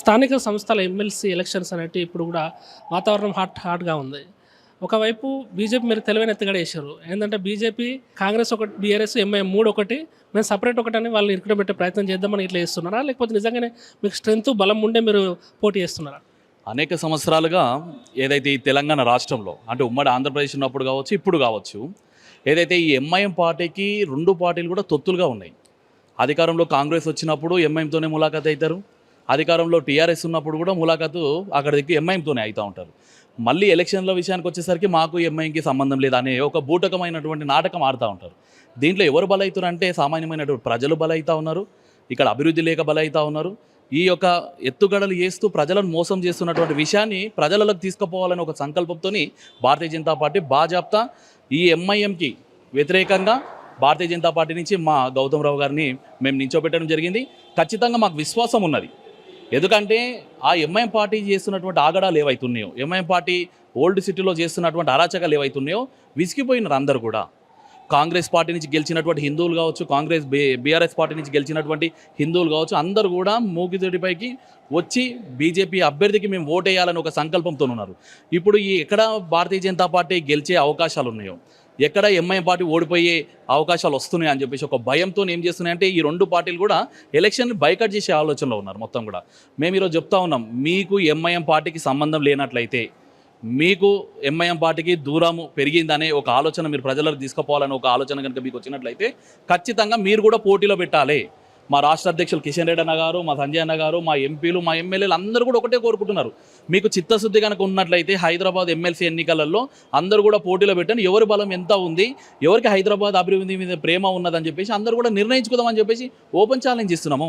స్థానిక సంస్థల MLC elections అనేవి ఇప్పుడు కూడా వాతావరణం హాట్ హాట్గా ఉంది. ఒకవైపు బీజేపీ మీరు తెలివైన ఎత్తుగడ వేశారు ఏంటంటే బీజేపీ కాంగ్రెస్ ఒకటి బీఆర్ఎస్ ఎంఐఎం మూడు ఒకటి మేము సపరేట్ ఒకటి అని వాళ్ళు ఇరుకుట పెట్టే ప్రయత్నం చేద్దామని ఇట్లా చేస్తున్నారా? లేకపోతే నిజంగానే మీకు స్ట్రెంత్ బలం ఉండే మీరు పోటీ చేస్తున్నారా? అనేక సంవత్సరాలుగా ఏదైతే ఈ తెలంగాణ రాష్ట్రంలో అంటే ఉమ్మడి ఆంధ్రప్రదేశ్ ఉన్నప్పుడు కావచ్చు ఇప్పుడు కావచ్చు ఏదైతే ఈ ఎంఐఎం పార్టీకి రెండు పార్టీలు కూడా తొత్తులుగా ఉన్నాయి. అధికారంలో కాంగ్రెస్ వచ్చినప్పుడు ఎంఐఎంతోనే ములాఖాత్ అవుతారు. అధికారంలో టీఆర్ఎస్ ఉన్నప్పుడు కూడా ములాఖాతు అక్కడ దగ్గర ఎంఐఎంతోనే అవుతూ ఉంటారు. మళ్ళీ ఎలక్షన్ల విషయానికి వచ్చేసరికి మాకు ఎంఐఎంకి సంబంధం లేదు అనే ఒక బూటకమైనటువంటి నాటకం ఆడుతూ ఉంటారు. దీంట్లో ఎవరు బలవుతారు అంటే సామాన్యమైనటువంటి ప్రజలు బలవుతూ ఉన్నారు. ఇక్కడ అభివృద్ధి లేక బలవుతూ ఉన్నారు. ఈ యొక్క ఎత్తుగడలు చేస్తూ ప్రజలను మోసం చేస్తున్నటువంటి విషయాన్ని ప్రజలకు తీసుకుపోవాలని ఒక సంకల్పంతో భారతీయ జనతా పార్టీ బాజాప్తా ఈ ఎంఐఎంకి వ్యతిరేకంగా భారతీయ జనతా పార్టీ నుంచి మా గౌతమ్ రావు గారిని మేము నించోబెట్టడం జరిగింది. ఖచ్చితంగా మాకు విశ్వాసం ఉన్నది. ఎందుకంటే ఆ ఎంఐఎం పార్టీ చేస్తున్నటువంటి ఆగడాలు ఏవైతున్నాయో ఎంఐఎం పార్టీ ఓల్డ్ సిటీలో చేస్తున్నటువంటి అరాచకాలు ఏవైతున్నాయో విసిగిపోయినారు అందరు కూడా. కాంగ్రెస్ పార్టీ నుంచి గెలిచినటువంటి హిందువులు కావచ్చు కాంగ్రెస్ బీఆర్ఎస్ పార్టీ నుంచి గెలిచినటువంటి హిందువులు కావచ్చు అందరూ కూడా మూగిదిడిపైకి వచ్చి బీజేపీ అభ్యర్థికి మేము ఓటేయాలని ఒక సంకల్పంతో ఉన్నారు. ఇప్పుడు ఈ ఎక్కడ భారతీయ జనతా పార్టీ గెలిచే అవకాశాలు ఉన్నాయో ఎక్కడ ఎంఐఎం పార్టీ ఓడిపోయే అవకాశాలు వస్తున్నాయి అని చెప్పేసి ఒక భయంతో ఏం చేస్తున్నాయంటే ఈ రెండు పార్టీలు కూడా ఎలక్షన్ బైకట్ చేసే ఆలోచనలో ఉన్నారు మొత్తం కూడా. మేము ఈరోజు చెప్తా ఉన్నాం మీకు ఎంఐఎం పార్టీకి సంబంధం లేనట్లయితే మీకు ఎంఐఎం పార్టీకి దూరము పెరిగిందనే ఒక ఆలోచన మీరు ప్రజలకు తీసుకుపోవాలని ఒక ఆలోచన కనుక మీకు వచ్చినట్లయితే ఖచ్చితంగా మీరు కూడా పోటీలో పెట్టాలి. మా రాష్ట్ర అధ్యక్షులు కిషన్ రెడ్డి అన్న గారు మా సంజయ్ అన్న గారు మా ఎంపీలు మా ఎమ్మెల్యేలు అందరూ కూడా ఒకటే కోరుకుంటున్నారు. మీకు చిత్తశుద్ధి కనుక ఉన్నట్లయితే హైదరాబాద్ ఎమ్మెల్సీ ఎన్నికలలో అందరూ కూడా పోటీలో పెట్టండి. ఎవరి బలం ఎంత ఉంది ఎవరికి హైదరాబాద్ అభివృద్ధి మీద ప్రేమ ఉన్నదని చెప్పేసి అందరూ కూడా నిర్ణయించుకుందామని చెప్పేసి ఓపెన్ ఛాలెంజ్ ఇస్తున్నాము